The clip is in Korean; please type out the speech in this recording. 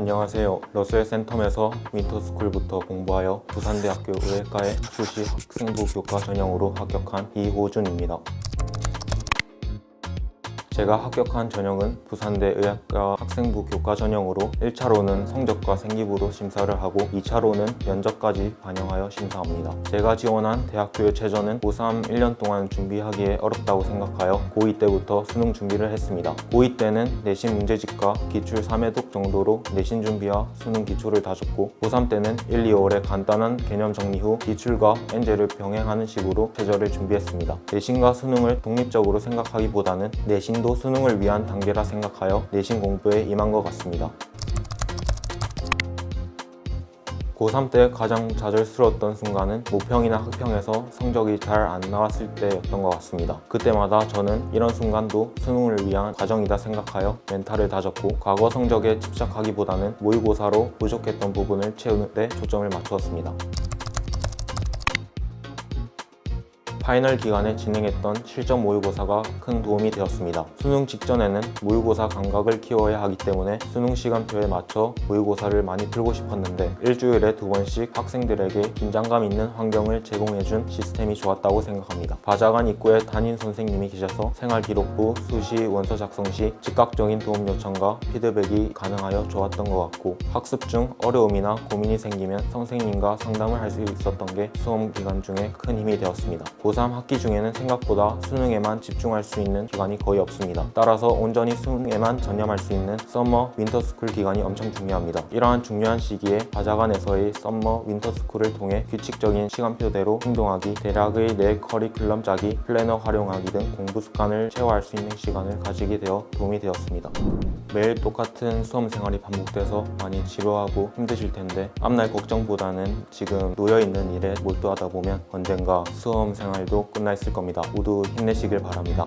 안녕하세요. 러스웰 센텀에서 윈터스쿨부터 공부하여 부산대학교 의예과의 수시 학생부 교과 전형으로 합격한 이호준입니다. 제가 합격한 전형은 부산대 의학과 학생부 교과 전형으로 1차로는 성적과 생기부로 심사를 하고 2차로는 면접까지 반영하여 심사합니다. 제가 지원한 대학교의 최저는 고3 1년 동안 준비하기에 어렵다고 생각하여 고2 때부터 수능 준비를 했습니다. 고2 때는 내신 문제집과 기출 3회독 정도로 내신 준비와 수능 기초를 다졌고 고3 때는 1, 2월에 간단한 개념 정리 후 기출과 엔제를 병행하는 식으로 최저를 준비했습니다. 내신과 수능을 독립적으로 생각하기보다는 내신도 수능을 위한 단계라 생각하여 내신 공부에 임한 것 같습니다. 고3 때 가장 좌절스러웠던 순간은 모평이나 학평에서 성적이 잘 안 나왔을 때였던 것 같습니다. 그때마다 저는 이런 순간도 수능을 위한 과정이다 생각하여 멘탈을 다졌고 과거 성적에 집착하기보다는 모의고사로 부족했던 부분을 채우는 데 초점을 맞추었습니다. 파이널 기간에 진행했던 실전 모의고사가 큰 도움이 되었습니다. 수능 직전에는 모의고사 감각을 키워야 하기 때문에 수능 시간표에 맞춰 모의고사를 많이 풀고 싶었는데 일주일에 두 번씩 학생들에게 긴장감 있는 환경을 제공해준 시스템이 좋았다고 생각합니다. 바자관 입구에 담임 선생님이 계셔서 생활 기록부, 수시, 원서 작성 시 즉각적인 도움 요청과 피드백이 가능하여 좋았던 것 같고 학습 중 어려움이나 고민이 생기면 선생님과 상담을 할 수 있었던 게 수험 기간 중에 큰 힘이 되었습니다. 고3 학기 중에는 생각보다 수능에만 집중할 수 있는 기간이 거의 없습니다. 따라서 온전히 수능에만 전념할 수 있는 썸머 윈터스쿨 기간이 엄청 중요합니다. 이러한 중요한 시기에 바자관에서의 썸머 윈터스쿨을 통해 규칙적인 시간표대로 행동하기, 대략의 내 커리큘럼 짜기, 플래너 활용하기 등 공부 습관을 체화할 수 있는 시간을 가지게 되어 도움이 되었습니다. 매일 똑같은 수험 생활이 반복돼서 많이 지루하고 힘드실 텐데 앞날 걱정보다는 지금 놓여있는 일에 몰두하다 보면 언젠가 수험 생활 도 끝나 있을 겁니다. 모두 힘내시길 바랍니다.